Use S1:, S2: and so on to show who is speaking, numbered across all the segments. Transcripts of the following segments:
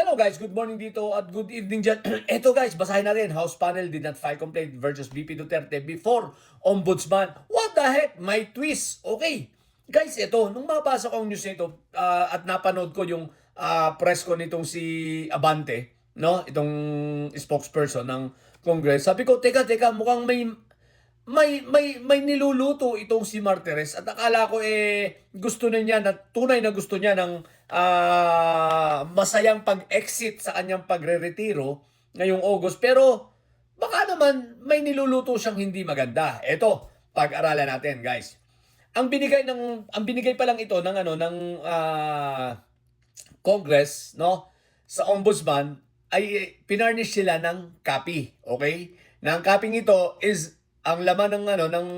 S1: Hello guys, good morning dito at good evening dyan. Eto guys, basahin natin. House panel did not file complaint versus VP Duterte before Ombudsman. What the heck? May twist. Okay. Guys, ito, nung mabasa ko ang news nito ah, at napanood ko yung ah, press ko nitong si Abante, no? Itong spokesperson ng Congress. Sabi ko, teka, teka, mukhang may may may may niluluto itong si Martires at akala ko eh gusto na niya na tunay na gusto niya ng ah, masayang pag-exit sa kanyang pagre-retiro ngayong August pero baka naman may niluluto siyang hindi maganda. Ito, pag-aralan natin, guys. Ang binigay ng ang binigay pa lang ito ng ano ng ah, Congress, no? Sa ombudsman ay pinarnish sila ng copy, okay? Na ang copy ito is ang laman ng ano ng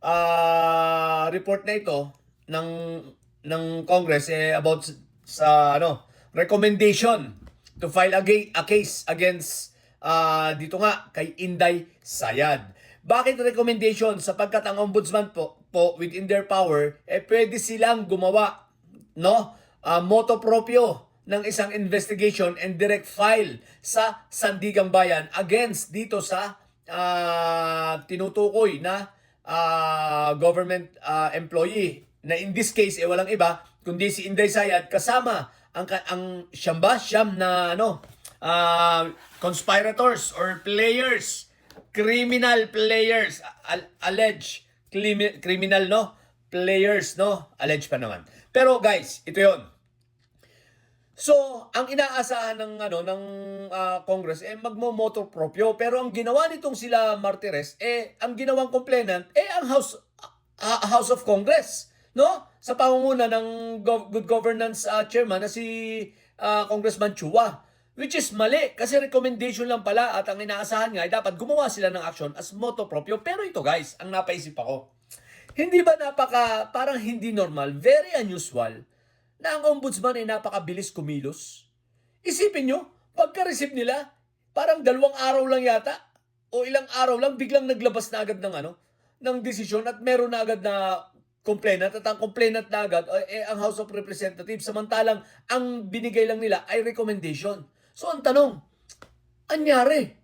S1: ah, report na ito ng ng Congress eh, about sa ano recommendation to file a, a case against ah, dito nga kay Inday Sayad. Bakit recommendation? Sapagkat ang ombudsman po, po within their power, eh pwede silang gumawa no? Ah, moto proprio ng isang investigation and direct file sa Sandigang Bayan against dito sa ah, tinutukoy na ah, government ah, employee na in this case eh walang iba kundi si Inday Sayad kasama ang ang siyam ba siyam na ano ah, conspirators or players criminal players al- allege Climi- criminal no? Players no? Allege pa naman. Pero guys ito yon So, ang inaasahan ng ano ng ah, Congress eh magmo-motor proprio pero ang ginawa nitong sila Martires eh ang ginawang complainant eh ang House ah, House of Congress, no? Sa pangunguna ng gov- Good Governance ah, chairman na si ah, Congressman Chua. Which is mali kasi recommendation lang pala at ang inaasahan nga ay dapat gumawa sila ng action as moto proprio. Pero ito guys, ang napaisip ako. Hindi ba napaka parang hindi normal, very unusual na ang ombudsman ay napakabilis kumilos. Isipin nyo, pagka-receive nila, parang dalawang araw lang yata o ilang araw lang biglang naglabas na agad ng ano, ng desisyon at meron na agad na complainant at ang complainant na agad eh, ang House of Representatives samantalang ang binigay lang nila ay recommendation. So ang tanong, anyari?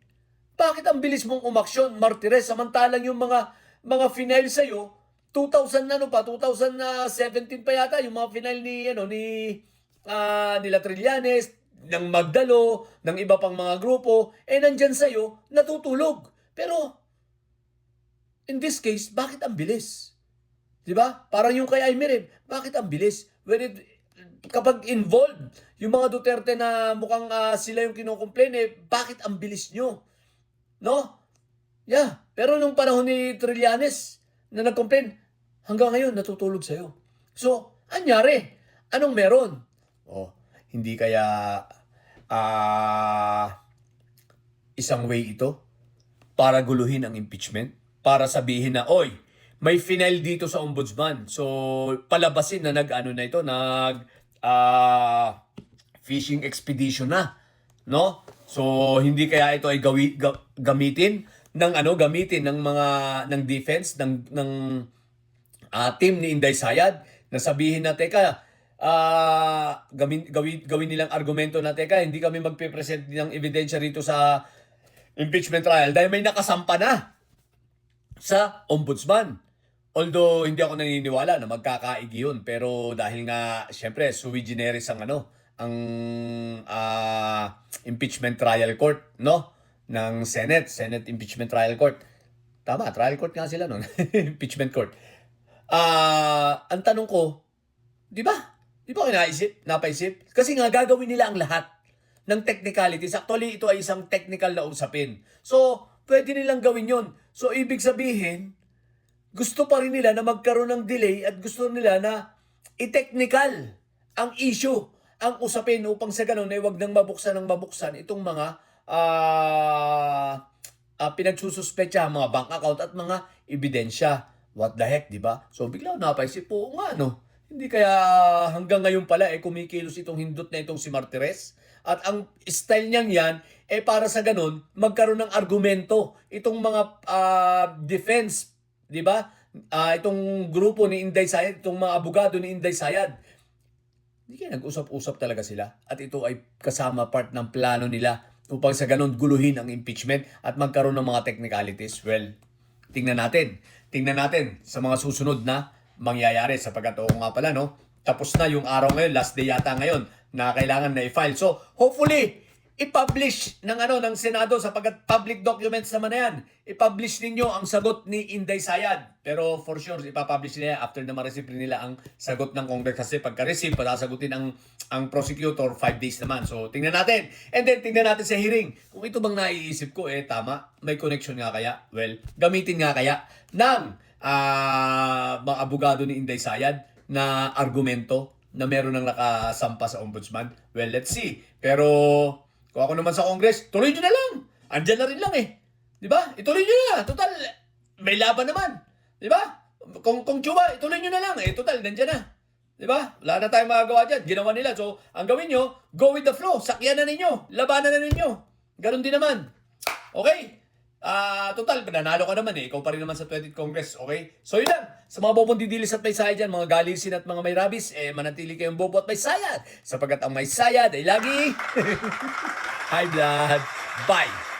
S1: Bakit ang bilis mong umaksyon, Martires, samantalang yung mga mga final sa'yo, 2000 na ano pa, 2017 pa yata, yung mga final ni, ano, ni, ah, nila Trillanes, ng Magdalo, ng iba pang mga grupo, eh nandyan sa'yo, natutulog. Pero, in this case, bakit ang bilis? Di ba? Parang yung kay Aimee rin, bakit ang bilis? When it, kapag involved, yung mga Duterte na mukhang ah, sila yung kinukomplain, eh, bakit ang bilis nyo? No? Yeah. Pero nung panahon ni Trillanes na nag-complain, hanggang ngayon natutulog sa'yo. So, anyari? Anong meron? Oh, hindi kaya ah isang way ito para guluhin ang impeachment? Para sabihin na, oy, may final dito sa ombudsman. So, palabasin na nag-ano na ito, nag ah fishing expedition na. No? So, hindi kaya ito ay gawi, ga- gamitin ng ano, gamitin ng mga ng defense ng ng ah, team ni Inday Sayad na sabihin na teka ah gawin, gawin, gawin nilang argumento na teka hindi kami magpe-present ng ebidensya rito sa impeachment trial dahil may nakasampa na sa ombudsman. Although hindi ako naniniwala na magkakaigi yun pero dahil nga syempre sui generis ang ano ang ah, impeachment trial court no ng Senate, Senate Impeachment Trial Court. Tama, trial court nga sila noon. impeachment court. Ah, ang tanong ko, 'di ba? 'Di ba kinaisip, napaisip? Kasi nga gagawin nila ang lahat ng technicalities. Actually, ito ay isang technical na usapin. So, pwede nilang gawin 'yon. So, ibig sabihin, gusto pa rin nila na magkaroon ng delay at gusto nila na i-technical ang issue, ang usapin upang sa ganun ay wag nang mabuksan ng mabuksan itong mga ah ah, pinagsususpecha, mga bank account at mga ebidensya. What the heck, di ba? So bigla ako napaisip po, nga no, hindi kaya hanggang ngayon pala eh kumikilos itong hindot na itong si Martires? At ang style niyang yan, eh para sa ganun, magkaroon ng argumento itong mga ah, defense, di ba? Ah, itong grupo ni Inday Sayad, itong mga abogado ni Inday Sayad. Hindi kaya nag-usap-usap talaga sila at ito ay kasama part ng plano nila upang sa ganun guluhin ang impeachment at magkaroon ng mga technicalities. Well, tingnan natin. Tingnan natin sa mga susunod na mangyayari sapagkat oo nga pala no, tapos na yung araw ngayon, last day yata ngayon na kailangan na i-file. So, hopefully, i-publish ng ano ng Senado sapagkat public documents naman na yan. I-publish ninyo ang sagot ni Inday Sayad. Pero for sure, ipapublish nila after na ma-receive nila ang sagot ng Congress kasi pagka-receive, patasagutin ang ang prosecutor 5 days naman. So, tingnan natin. And then, tingnan natin sa hearing. Kung ito bang naiisip ko, eh, tama. May connection nga kaya? Well, gamitin nga kaya ng ah, mga abogado ni Inday Sayad na argumento na meron ng nakasampa sa ombudsman? Well, let's see. Pero kung ako naman sa Congress, tuloy nyo na lang. Andyan na rin lang eh. Di ba? Ituloy nyo na. Total, may laban naman. Di ba? Kung, kung Cuba, ituloy nyo na lang. Eh, total, nandyan na. Di ba? Wala na tayong magagawa dyan. Ginawa nila. So, ang gawin nyo, go with the flow. Sakyan na ninyo. Labanan na ninyo. Ganon din naman. Okay? Ah, total, nanalo ka naman eh. Ikaw pa rin naman sa 20th Congress, okay? So yun lang. Sa mga bobong didilis at may sayad dyan, mga galisin at mga may rabis, eh, manatili kayong bobo at may sayad. Sapagkat ang may sayad ay lagi... High blood. Bye!